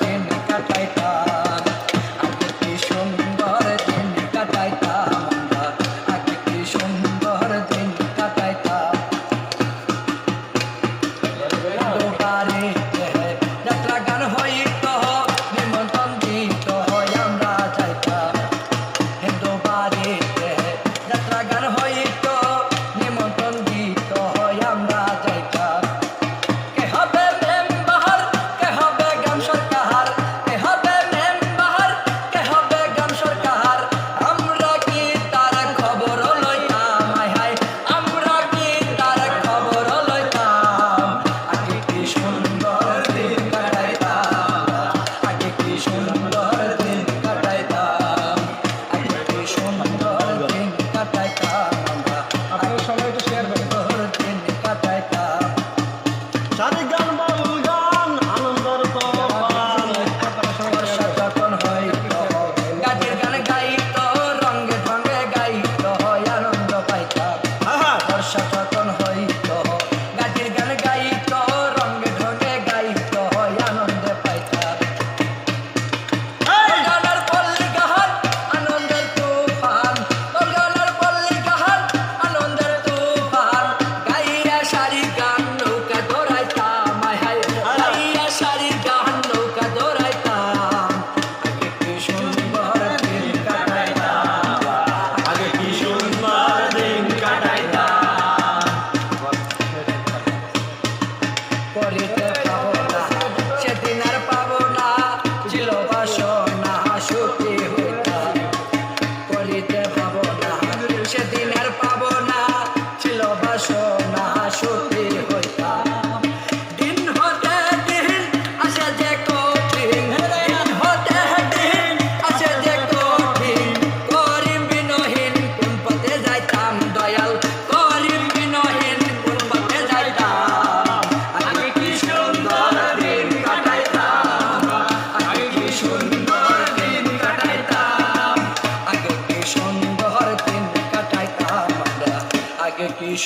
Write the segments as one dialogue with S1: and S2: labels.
S1: দিন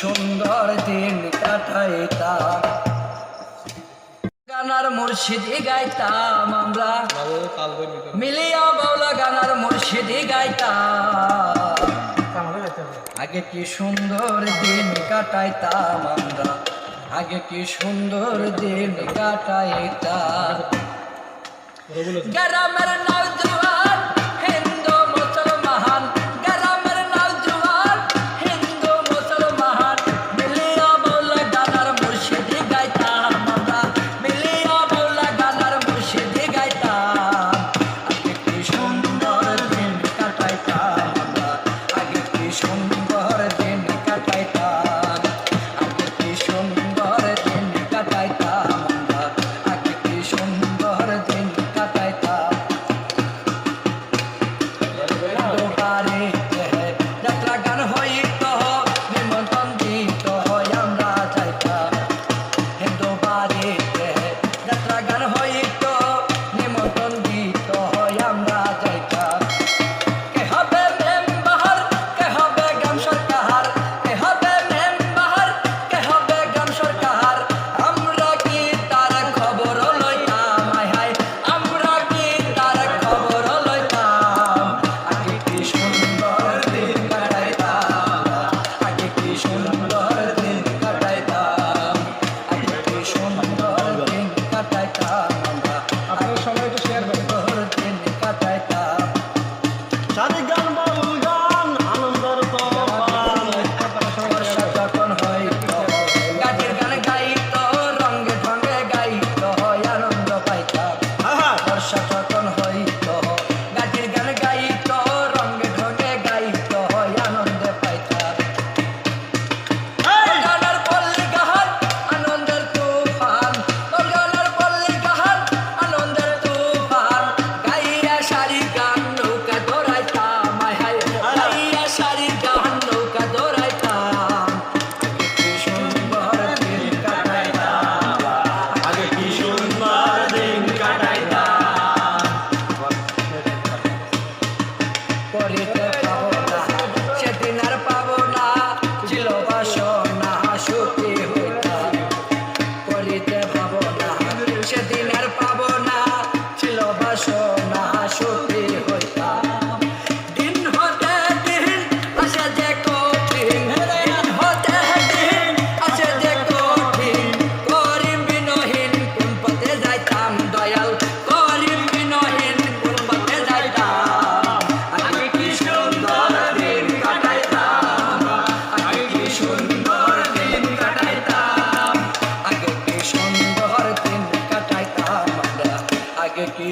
S1: সুন্দর দিন গানার মুর্শিদি গাইতাম আমরা। মিলিয়া বাউলা গানার মুর্শিদি গাইতাম। আগে কি সুন্দর দিন কাটাইতাম আমরা। আগে কি সুন্দর দিন কাটাইতাম। গ্রামের না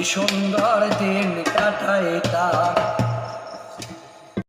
S1: সুন্দর দিন কাটাইতাম